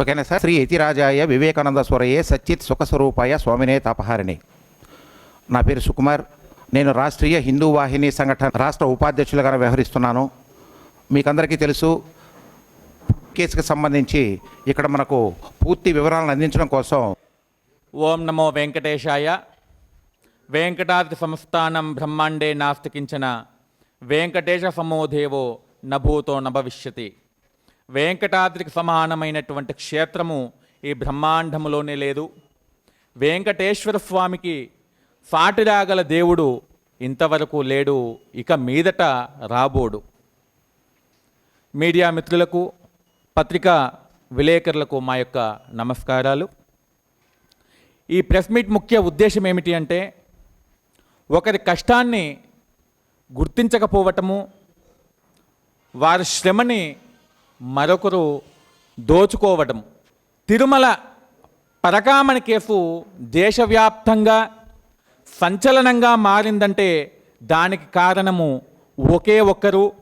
ఓకేనా సార్? శ్రీ యతిరాజాయ వివేకానంద స్వరయే సచ్చిత్ సుఖస్వరూపాయ స్వామినే తాపహారిణి. నా పేరు సుకుమార్. నేను రాష్ట్రీయ హిందూ వాహిని సంఘటన రాష్ట్ర ఉపాధ్యక్షులుగా వ్యవహరిస్తున్నాను. మీకందరికీ తెలుసు కేసుకు సంబంధించి ఇక్కడ మనకు పూర్తి వివరాలను అందించడం కోసం ఓం నమో వెంకటేశాయ. వెంకటాద్రి సంస్థానం బ్రహ్మాండే నాస్తికించిన వెంకటేశ సమోదేవో నభూతో నభవిష్యతి. వెంకటాద్రికి సమానమైనటువంటి క్షేత్రము ఈ బ్రహ్మాండములోనే లేదు. వెంకటేశ్వర స్వామికి సాటిరాగల దేవుడు ఇంతవరకు లేడు. ఇక మీదట రాబోడు. మీడియా మిత్రులకు పత్రికా విలేకరులకు మా యొక్క నమస్కారాలు. ఈ ప్రెస్ మీట్ ముఖ్య ఉద్దేశం ఏమిటి అంటే ఒకరి కష్టాన్ని గుర్తించకపోవటము వారి శ్రమని మరొకరు దోచుకోవడం తిరుమల పరకామణి కేసు దేశవ్యాప్తంగా సంచలనంగా మారిందంటే దానికి కారణము ఒకే ఒక్కరు.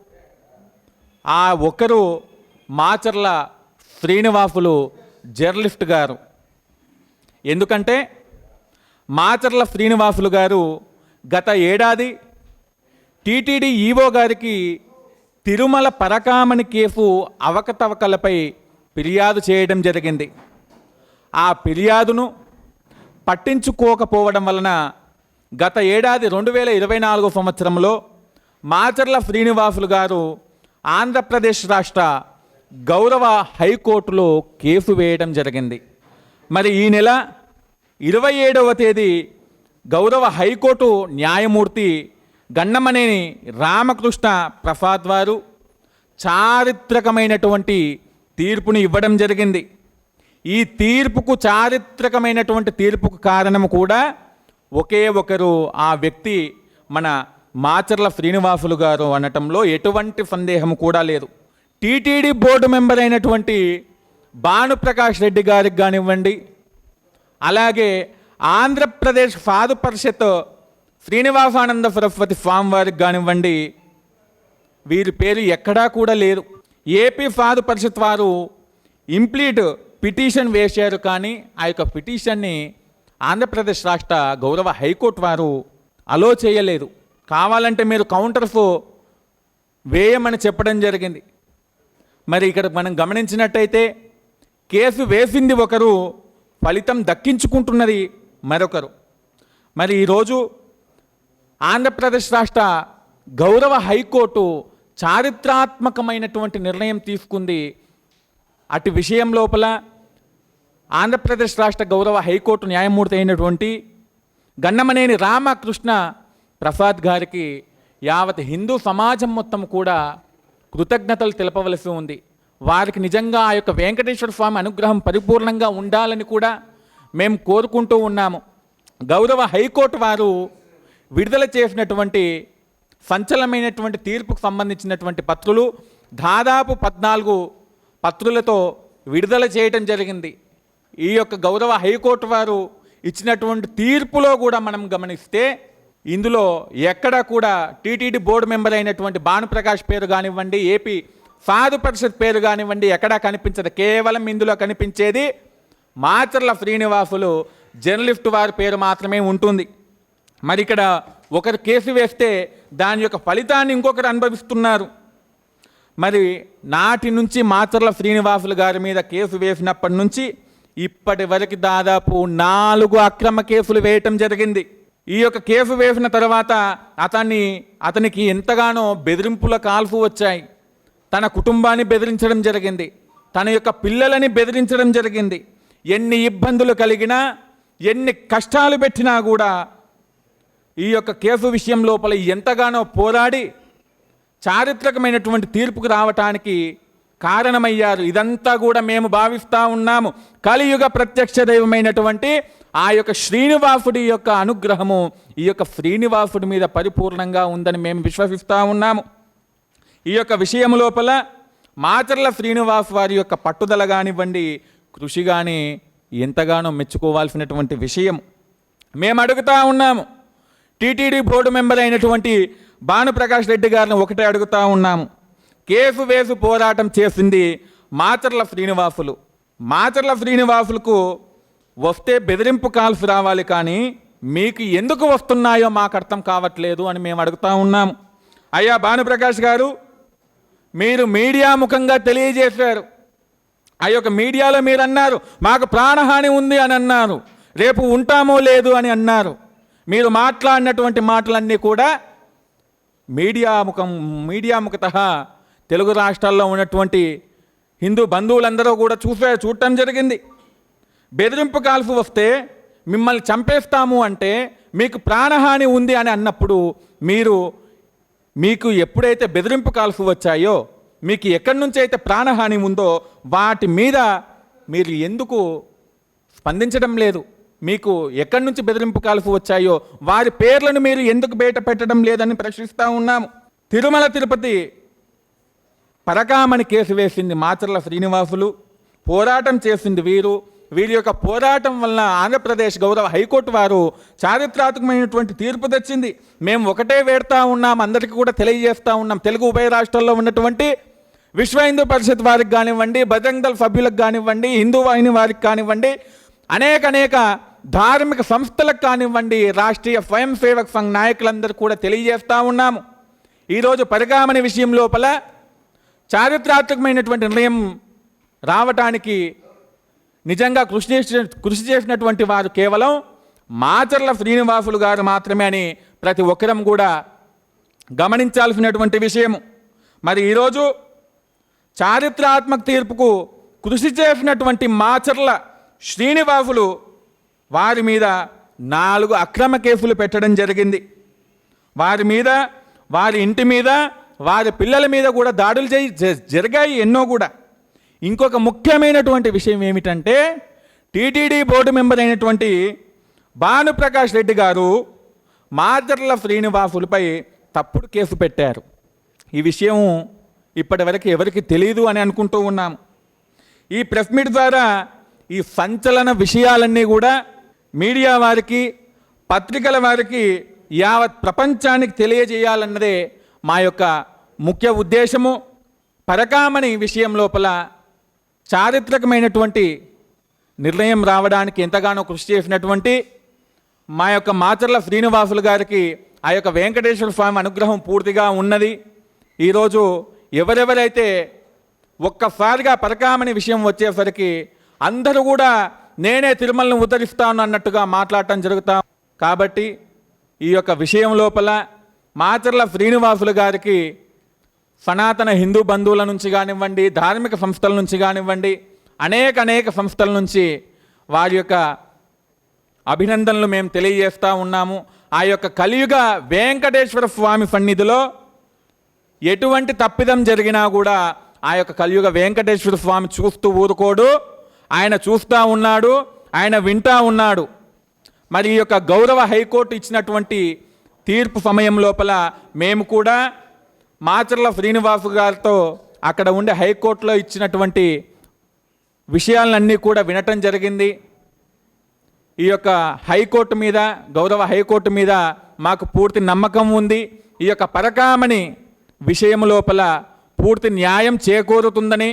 ఆ ఒకరు మాచర్ల శ్రీనివాసులు జర్నలిస్ట్ గారు. ఎందుకంటే మాచర్ల శ్రీనివాసులు గారు గత ఏడాది టీటీడీ ఈవో గారికి తిరుమల పరకామణి కేసు అవకతవకలపై ఫిర్యాదు చేయడం జరిగింది. ఆ ఫిర్యాదును పట్టించుకోకపోవడం వలన గత ఏడాది రెండు వేల ఇరవై నాలుగో సంవత్సరంలో మాచర్ల శ్రీనివాసులు గారు ఆంధ్రప్రదేశ్ రాష్ట్ర గౌరవ హైకోర్టులో కేసు వేయడం జరిగింది. మరి ఈ నెల ఇరవై ఏడవ తేదీ గౌరవ హైకోర్టు న్యాయమూర్తి గన్నమనేని రామకృష్ణ ప్రసాద్ వారు చారిత్రకమైనటువంటి తీర్పుని ఇవ్వడం జరిగింది. ఈ తీర్పుకు చారిత్రకమైనటువంటి తీర్పుకు కారణము కూడా ఒకే ఒకరు ఆ వ్యక్తి మన మాచర్ల శ్రీనివాసులు గారు అనటంలో ఎటువంటి సందేహం కూడా లేదు. టీటీడీ బోర్డు మెంబర్ అయినటువంటి భానుప్రకాష్ రెడ్డి గారికి కానివ్వండి అలాగే ఆంధ్రప్రదేశ్ సాధు పరిషత్ శ్రీనివాసానంద సరస్వతి ఫామ్ వారికి కానివ్వండి వీరి పేరు ఎక్కడా కూడా లేదు. ఏపీ సాధు పరిషత్ వారు ఇంప్లీట్ పిటిషన్ వేశారు కానీ ఆ యొక్క పిటిషన్ని ఆంధ్రప్రదేశ్ రాష్ట్ర గౌరవ హైకోర్టు వారు అలో చేయలేదు. కావాలంటే మీరు కౌంటర్స్ వేయమని చెప్పడం జరిగింది. మరి ఇక్కడ మనం గమనించినట్టయితే కేసు వేసింది ఒకరు ఫలితం దక్కించుకుంటున్నది మరొకరు. మరి ఈరోజు ఆంధ్రప్రదేశ్ రాష్ట్ర గౌరవ హైకోర్టు చారిత్రాత్మకమైనటువంటి నిర్ణయం తీసుకుంది. అటు విషయం లోపల ఆంధ్రప్రదేశ్ రాష్ట్ర గౌరవ హైకోర్టు న్యాయమూర్తి అయినటువంటి గన్నమనేని రామకృష్ణ ప్రసాద్ గారికి యావత్ హిందూ సమాజం మొత్తం కూడా కృతజ్ఞతలు తెలపవలసి ఉంది. వారికి నిజంగా ఆ యొక్క వెంకటేశ్వర స్వామి అనుగ్రహం పరిపూర్ణంగా ఉండాలని కూడా మేము కోరుకుంటూ ఉన్నాము. గౌరవ హైకోర్టు వారు విడుదల చేసినటువంటి సంచలనమైనటువంటి తీర్పుకు సంబంధించినటువంటి పత్రులు దాదాపు పద్నాలుగు పత్రులతో విడుదల చేయటం జరిగింది. ఈ యొక్క గౌరవ హైకోర్టు వారు ఇచ్చినటువంటి తీర్పులో కూడా మనం గమనిస్తే ఇందులో ఎక్కడ కూడా టీటీడీ బోర్డు మెంబర్ అయినటువంటి భానుప్రకాష్ పేరు కానివ్వండి ఏపీ సాధు పరిషత్ పేరు కానివ్వండి ఎక్కడా కనిపించదు. కేవలం ఇందులో కనిపించేది మాచర్ల శ్రీనివాసులు జర్నలిస్ట్ వారి పేరు మాత్రమే ఉంటుంది. మరి ఇక్కడ ఒకరు కేసు వేస్తే దాని యొక్క ఫలితాన్ని ఇంకొకరు అనుభవిస్తున్నారు. మరి నాటి నుంచి మాచర్ల శ్రీనివాసులు గారి మీద కేసు వేసినప్పటి నుంచి ఇప్పటి వరకు దాదాపు నాలుగు అక్రమ కేసులు వేయటం జరిగింది. ఈ యొక్క కేసు వేసిన తర్వాత అతన్ని అతనికి ఎంతగానో బెదిరింపుల కాల్పు వచ్చాయి. తన కుటుంబాన్ని బెదిరించడం జరిగింది. తన యొక్క పిల్లలని బెదిరించడం జరిగింది. ఎన్ని ఇబ్బందులు కలిగినా ఎన్ని కష్టాలు పెట్టినా కూడా ఈ యొక్క కేసు విషయం లోపల ఎంతగానో పోరాడి చారిత్రకమైనటువంటి తీర్పుకు రావటానికి కారణమయ్యారు. ఇదంతా కూడా మేము భావిస్తూ ఉన్నాము. కలియుగ ప్రత్యక్ష దైవమైనటువంటి ఆ యొక్క శ్రీనివాసుడి యొక్క అనుగ్రహము ఈ యొక్క శ్రీనివాసుడి మీద పరిపూర్ణంగా ఉందని మేము విశ్వసిస్తూ ఉన్నాము. ఈ యొక్క విషయం లోపల మాచర్ల శ్రీనివాస్ వారి యొక్క పట్టుదల కానివ్వండి కృషి కానీ ఎంతగానో మెచ్చుకోవాల్సినటువంటి విషయం మేము అడుగుతా ఉన్నాము. టీటీడీ బోర్డు మెంబర్ అయినటువంటి భానుప్రకాష్ రెడ్డి గారిని ఒకటే అడుగుతా ఉన్నాము. కేసు వేసు పోరాటం చేసింది మాచర్ల శ్రీనివాసులు. మాచర్ల శ్రీనివాసులకు వస్తే బెదిరింపు కాల్స్ రావాలి కానీ మీకు ఎందుకు వస్తున్నాయో మాకు అర్థం కావట్లేదు అని మేము అడుగుతా ఉన్నాము. అయ్యా భానుప్రకాష్ గారు మీరు మీడియా ముఖంగా తెలియజేశారు. ఆ యొక్క మీడియాలో మీరు అన్నారు మాకు ప్రాణహాని ఉంది అని అన్నారు. రేపు ఉంటామో లేదు అని అన్నారు. మీరు మాట్లాడినటువంటి మాటలన్నీ కూడా మీడియా ముఖం మీడియా ముఖత తెలుగు రాష్ట్రాల్లో ఉన్నటువంటి హిందూ బంధువులందరూ కూడా చూసే చూడటం జరిగింది. బెదిరింపు కాల్సి వస్తే మిమ్మల్ని చంపేస్తాము అంటే మీకు ప్రాణహాని ఉంది అని అన్నప్పుడు మీరు మీకు ఎప్పుడైతే బెదిరింపు కాల్పు వచ్చాయో మీకు ఎక్కడి నుంచి అయితే ప్రాణహాని ఉందో వాటి మీద మీరు ఎందుకు స్పందించడం లేదు? మీకు ఎక్కడి నుంచి బెదిరింపు కాల్పు వచ్చాయో వారి పేర్లను మీరు ఎందుకు బయట పెట్టడం లేదని ప్రశ్నిస్తూ ఉన్నాము. తిరుమల తిరుపతి పరకామని కేసు వేసింది మాచర్ల శ్రీనివాసులు పోరాటం చేసింది వీరు. వీరి యొక్క పోరాటం వల్ల ఆంధ్రప్రదేశ్ గౌరవ హైకోర్టు వారు చారిత్రాత్మకమైనటువంటి తీర్పు తెచ్చింది. మేము ఒకటే వేడుతా ఉన్నాం అందరికీ కూడా తెలియజేస్తూ ఉన్నాం. తెలుగు ఉభయ రాష్ట్రాల్లో ఉన్నటువంటి విశ్వ హిందూ పరిషత్ వారికి కానివ్వండి బజరంగ్ దళ సభ్యులకు కానివ్వండి హిందూ వాహిని వారికి కానివ్వండి అనేక అనేక ధార్మిక సంస్థలకు కానివ్వండి రాష్ట్రీయ స్వయం సేవక్ సంఘ్ నాయకులందరూ కూడా తెలియజేస్తూ ఉన్నాము. ఈరోజు పరిగామని విషయం లోపల చారిత్రాత్మకమైనటువంటి నిర్ణయం రావటానికి నిజంగా కృషి చేసిన కృషి చేసినటువంటి వారు కేవలం మాచర్ల శ్రీనివాసులు గారు మాత్రమే అని ప్రతి ఒక్కరం కూడా గమనించాల్సినటువంటి విషయము. మరి ఈరోజు చారిత్రాత్మక తీర్పుకు కృషి చేసినటువంటి మాచర్ల శ్రీనివాసులు వారి మీద నాలుగు అక్రమ కేసులు పెట్టడం జరిగింది. వారి మీద వారి ఇంటి మీద వారి పిల్లల మీద కూడా దాడులు చేయి జ- జరిగాయి ఎన్నో కూడా. ఇంకొక ముఖ్యమైనటువంటి విషయం ఏమిటంటే టీటీడీ బోర్డు మెంబర్ అయినటువంటి భానుప్రకాష్ రెడ్డి గారు మాదర్ల శ్రీనివాసులపై తప్పుడు కేసు పెట్టారు. ఈ విషయం ఇప్పటివరకు ఎవరికి తెలియదు అని అనుకుంటూ ఉన్నాము. ఈ ప్రెస్ మీట్ ద్వారా ఈ సంచలన విషయాలన్నీ కూడా మీడియా వారికి పత్రికల వారికి యావత్ ప్రపంచానికి తెలియజేయాలన్నదే మా యొక్క ముఖ్య ఉద్దేశము. పరకామణి విషయం లోపల చారిత్రకమైనటువంటి నిర్ణయం రావడానికి ఎంతగానో కృషి చేసినటువంటి మా యొక్క మాచర్ల శ్రీనివాసులు గారికి ఆ యొక్క వెంకటేశ్వర స్వామి అనుగ్రహం పూర్తిగా ఉన్నది. ఈరోజు ఎవరెవరైతే ఒక్కసారిగా పరకామణి విషయం వచ్చేసరికి అందరూ కూడా నేనే తిరుమలను ఉద్ధరిస్తాను అన్నట్టుగా మాట్లాడటం జరుగుతా. కాబట్టి ఈ యొక్క విషయం లోపల మాచర్ల శ్రీనివాసులు గారికి సనాతన హిందూ బంధువుల నుంచి కానివ్వండి ధార్మిక సంస్థల నుంచి కానివ్వండి అనేక అనేక సంస్థల నుంచి వారి యొక్క అభినందనలు మేము తెలియజేస్తూ ఉన్నాము. ఆ యొక్క కలియుగ వెంకటేశ్వర స్వామి సన్నిధిలో ఎటువంటి తప్పిదం జరిగినా కూడా ఆ యొక్క కలియుగ వెంకటేశ్వర స్వామి చూస్తూ ఊరుకోడు. ఆయన చూస్తూ ఉన్నాడు ఆయన వింటా ఉన్నాడు. మరి ఈ యొక్క గౌరవ హైకోర్టు ఇచ్చినటువంటి తీర్పు సమయం లోపల మేము కూడా మాచర్ల శ్రీనివాసు గారితో అక్కడ ఉండే హైకోర్టులో ఇచ్చినటువంటి విషయాలన్నీ కూడా వినటం జరిగింది. ఈ యొక్క హైకోర్టు మీద గౌరవ హైకోర్టు మీద మాకు పూర్తి నమ్మకం ఉంది. ఈ యొక్క పరకామణి విషయం లోపల పూర్తి న్యాయం చేకూరుతుందని